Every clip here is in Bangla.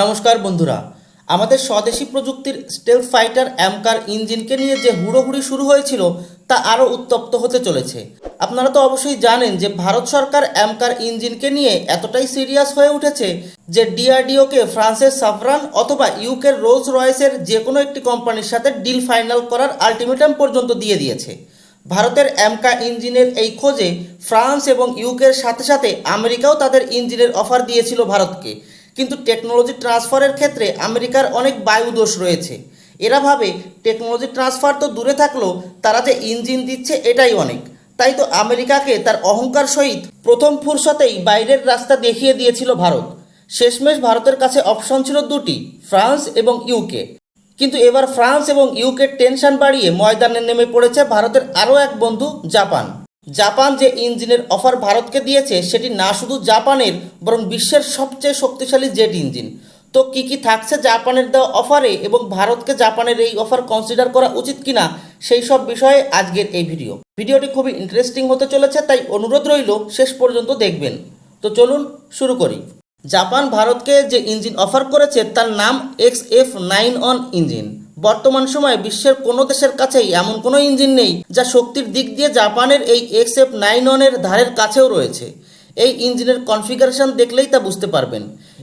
নমস্কার বন্ধুরা, আমাদের স্বদেশি প্রযুক্তির স্টেলথ ফাইটার অ্যামকার ইঞ্জিনকে নিয়ে যে হুড়োহুড়ি শুরু হয়েছিল তা আরও উত্তপ্ত হতে চলেছে। আপনারা তো অবশ্যই জানেন যে ভারত সরকার অ্যামকার ইঞ্জিনকে নিয়ে এতটাই সিরিয়াস হয়ে উঠেছে যে ডিআরডিওকে ফ্রান্সের সাফরান অথবা ইউকের রোলস রয়েসের যে কোনো একটি কোম্পানির সাথে ডিল ফাইনাল করার আলটিমেটাম পর্যন্ত দিয়ে দিয়েছে। ভারতের অ্যামকা ইঞ্জিনের এই খোঁজে ফ্রান্স এবং ইউকের সাথে সাথে আমেরিকাও তাদের ইঞ্জিনের অফার দিয়েছিল ভারতকে। কিন্তু টেকনোলজি ট্রান্সফারের ক্ষেত্রে আমেরিকার অনেক বায়ুদোষ রয়েছে। এরা ভাবে টেকনোলজি ট্রান্সফার তো দূরে থাকল তারা যে ইঞ্জিন দিচ্ছে এটাই অনেক। তাই তো আমেরিকাকে তার অহংকার সহিত প্রথম ফুরসতেই বাইরের রাস্তা দেখিয়ে দিয়েছিল ভারত। শেষমেশ ভারতের কাছে অপশন ছিল দুটি, ফ্রান্স এবং ইউকে কিন্তু এবার ফ্রান্স এবং ইউকের টেনশন বাড়িয়ে ময়দানে নেমে পড়েছে ভারতের আরও এক বন্ধু, জাপান। জাপান যে ইঞ্জিনের অফার ভারতকে দিয়েছে, সেটি না শুধু জাপানের, বরং বিশ্বের সবচেয়ে শক্তিশালী জেট ইঞ্জিন। তো কি কি থাকছে জাপানের দেওয়া অফারে এবং ভারতকে জাপানের এই অফার কনসিডার করা উচিত কিনা, সেই সব বিষয়ে আজকের এই ভিডিও। ভিডিওটি খুবই ইন্টারেস্টিং হতে চলেছে, তাই অনুরোধ রইল শেষ পর্যন্ত দেখবেন। তো চলুন শুরু করি। জাপান ভারতকে যে ইঞ্জিন অফার করেছে, তার নাম X F nine one engine. বর্তমান সময়ে বিশ্বের কোনো দেশের কাছেই এমন কোনো ইঞ্জিন নেই যা শক্তির দিক দিয়ে জাপানের এই এক্স এফ নাইন অনের ধারের কাছেও রয়েছে। এই ইঞ্জিনের কনফিগারেশন দেখলেই তা বুঝতে পারবেন।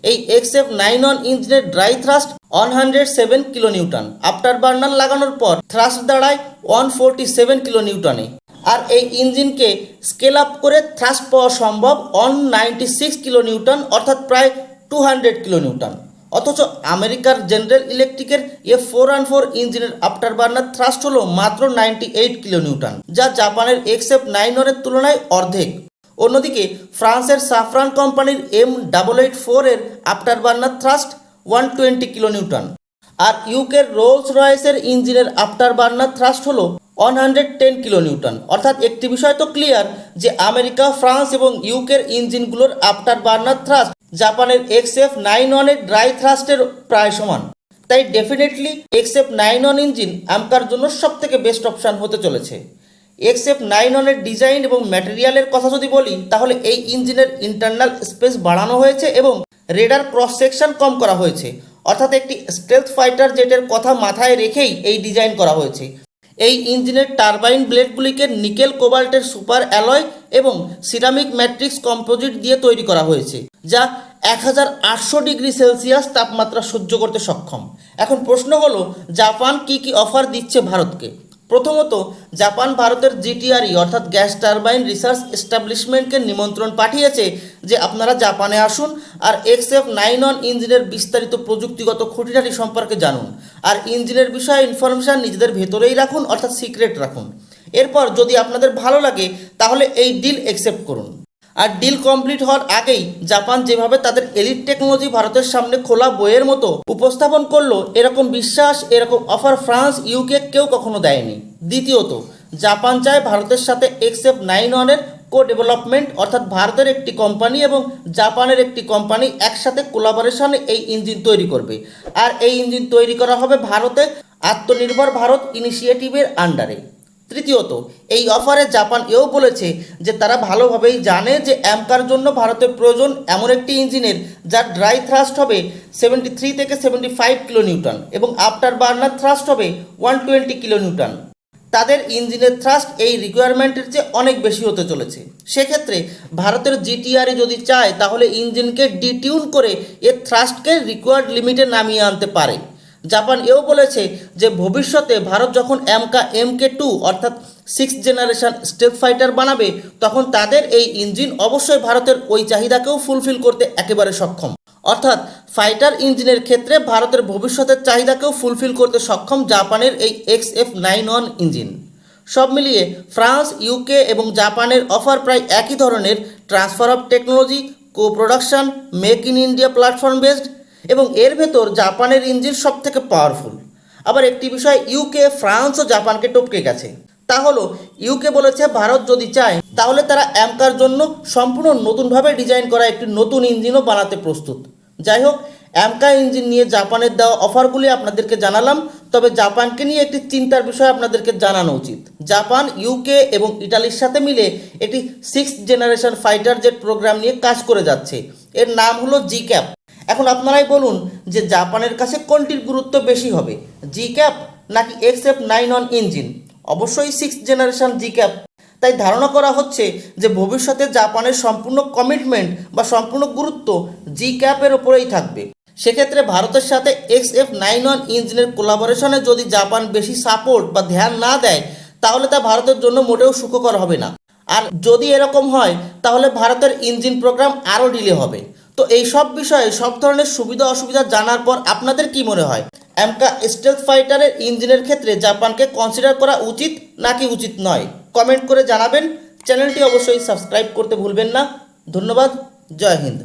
এই এক্স এফ নাইন অন ইঞ্জিনের dry thrust one hundred seven kilonewton afterburner লাগানোর পর থ্রাস্ট দাঁড়ায় ওয়ান ফোরটি সেভেন কিলো নিউটনে আর এই ইঞ্জিনকে স্কেল আপ করে থ্রাস্ট পাওয়া সম্ভব one ninety six kilo newton অর্থাৎ প্রায় টু হান্ড্রেড কিলো নিউটন অথচ আমেরিকার জেনারেল ইলেকট্রিকের এ ফোর অ্যান্ড ফোর ইঞ্জিনের আফটার বার্নার থ্রাস্ট হল মাত্র নাইনটি এইট কিলো নিউটন যা জাপানের এক্স এফ নাইন ওয়ানের তুলনায় অর্ধেক। অন্যদিকে, ফ্রান্সের সাফরান কোম্পানির এম ডাবল এইট ফোরের afterburner thrust one twenty kilonewton আর ইউকের রোলস রয়েসের ইঞ্জিনের আফটার বার্নার থ্রাস্ট হলো one hundred ten kilo Newton অর্থাৎ একটি বিষয় তো ক্লিয়ার যে আমেরিকা, ফ্রান্স এবং ইউকের ইঞ্জিনগুলোর আফটার বার্নার থ্রাস্ট জাপানের এক্স এফ নাইন ওয়ানের ড্রাই থ্রাস্টের প্রায় সমান। তাই definitely X F nine one engine আমকার জন্য সব থেকে বেস্ট অপশান হতে চলেছে। এক্স এফ নাইন ওয়ানের ডিজাইন এবং ম্যাটেরিয়ালের কথা যদি বলি, তাহলে এই ইঞ্জিনের ইন্টারনাল স্পেস বাড়ানো হয়েছে এবং রেডার ক্রস সেকশন কম করা হয়েছে। অর্থাৎ একটি স্টেলথ ফাইটার জেটের কথা মাথায় রেখেই এই ডিজাইন করা হয়েছে। এই ইঞ্জিনের টারবাইন ব্লেডগুলিকে নিকেল কোবাল্টের সুপার অ্যালয় এবং সিরামিক ম্যাট্রিক্স কম্পোজিট দিয়ে তৈরি করা হয়েছে, যা এক হাজার আটশো ডিগ্রি সেলসিয়াস তাপমাত্রা সহ্য করতে সক্ষম। এখন প্রশ্ন হলো, জাপান কি কি অফার দিচ্ছে ভারতকে? প্রথমত, জাপান ভারতের জিটিআরই, অর্থাৎ গ্যাস টারবাইন রিসার্চ এস্টাবলিশমেন্টকে নিমন্ত্রণ পাঠিয়েছে যে আপনারা জাপানে আসুন আর এক্স এফ নাইন ওয়ান ইঞ্জিনের বিস্তারিত প্রযুক্তিগত খুঁটিনাটি সম্পর্কে জানুন। আর ইঞ্জিনের বিষয়ে ইনফরমেশান নিজেদের ভেতরেই রাখুন, অর্থাৎ সিক্রেট রাখুন। এরপর যদি আপনাদের ভালো লাগে, তাহলে এই ডিল অ্যাকসেপ্ট করুন। আর ডিল কমপ্লিট হওয়ার আগেই জাপান যেভাবে তাদের এলিট টেকনোলজি ভারতের সামনে খোলা বইয়ের মতো উপস্থাপন করল, এরকম বিশ্বাস, এরকম অফার ফ্রান্স ইউকে কেউ কখনো দেয়নি। দ্বিতীয়ত, জাপান চায় ভারতের সাথে এক্সএফ নাইন ওয়ানের কো ডেভেলপমেন্ট অর্থাৎ ভারতের একটি কোম্পানি এবং জাপানের একটি কোম্পানি একসাথে কোলাবোরেশনে এই ইঞ্জিন তৈরি করবে। আর এই ইঞ্জিন তৈরি করা হবে ভারতে আত্মনির্ভর ভারত ইনিশিয়েটিভের আন্ডারে তৃতীয়ত, এই অফারে জাপান এও বলেছে যে তারা ভালোভাবেই জানে যে অ্যামকার জন্য ভারতের প্রয়োজন এমন একটি ইঞ্জিনের যার ড্রাই থ্রাস্ট হবে সেভেন্টি থ্রি থেকে সেভেন্টি ফাইভ কিলো নিউটন এবং আফটার বার্নার থ্রাস্ট হবে ওয়ান টোয়েন্টি কিলো নিউটন। তাদের ইঞ্জিনের থ্রাস্ট এই রিকোয়ারমেন্টের চেয়ে অনেক বেশি হতে চলেছে। সেক্ষেত্রে ভারতের জিটিআরে যদি চায় তাহলে ইঞ্জিনকে ডিটিউন করে এর থ্রাস্টকে রিকোয়ার্ড লিমিটে নামিয়ে আনতে পারে। জাপান এও বলেছে যে ভবিষ্যতে ভারত যখন এমকা, এমকে টু অর্থাৎ সিক্স জেনারেশন স্টেপ ফাইটার বানাবে, তখন তাদের এই ইঞ্জিন অবশ্যই ভারতের ওই চাহিদাকেও ফুলফিল করতে একেবারে সক্ষম। অর্থাৎ ফাইটার ইঞ্জিনের ক্ষেত্রে ভারতের ভবিষ্যতের চাহিদাকেও ফুলফিল করতে সক্ষম জাপানের এই X F nine one engine সব মিলিয়ে ফ্রান্স ইউকে এবং জাপানের অফার প্রায় একই ধরনের transfer of technology co production make in India platform based এবং এর ভেতর জাপানের ইঞ্জিন সব থেকে পাওয়ারফুল আবার একটি বিষয় ইউকে ফ্রান্স ও জাপানকে টপকে গেছে। তা হলো ইউকে বলেছে, ভারত যদি চায়, তাহলে তারা অ্যামকার জন্য সম্পূর্ণ নতুনভাবে ডিজাইন করা একটি নতুন ইঞ্জিনও বানাতে প্রস্তুত। যাই হোক অ্যামকা ইঞ্জিন নিয়ে জাপানের দেওয়া অফারগুলি আপনাদেরকে জানালাম, তবে জাপানকে নিয়ে একটি চিন্তার বিষয় আপনাদেরকে জানানো উচিত। জাপান ইউকে এবং ইটালির সাথে মিলে একটি six generation fighter jet programme নিয়ে কাজ করে যাচ্ছে। এর নাম হলো জি ক্যাপ এখন আপনারাই বলুন যে জাপানের কাছে কোনটির গুরুত্ব বেশি হবে জি ক্যাপ নাকি X F nine one engine? অবশ্যই সিক্স জেনারেশন জি ক্যাপ তাই ধারণা করা হচ্ছে যে ভবিষ্যতে জাপানের সম্পূর্ণ কমিটমেন্ট বা সম্পূর্ণ গুরুত্ব জি ক্যাপের ওপরেই থাকবে। সেক্ষেত্রে ভারতের সাথে এক্স এফ নাইন ওয়ান ইঞ্জিনের কোলাবোরেশনে যদি জাপান বেশি সাপোর্ট বা ধ্যান না দেয়, তাহলে তা ভারতের জন্য মোটেও সুখকর হবে না। আর যদি এরকম হয়, তাহলে ভারতের ইঞ্জিন প্রোগ্রাম আরও ডিলে হবে। তো এই সব বিষয়ে সব ধরনের সুবিধা অসুবিধা জানার পর আপনাদের কি মনে হয়? অ্যামকা স্টেলথ ফাইটারের ইঞ্জিনের ক্ষেত্রে জাপানকে কনসিডার করা উচিত নাকি উচিত নয়? কমেন্ট করে জানাবেন। চ্যানেলটি অবশ্যই সাবস্ক্রাইব করতে ভুলবেন না। ধন্যবাদ। জয় হিন্দ।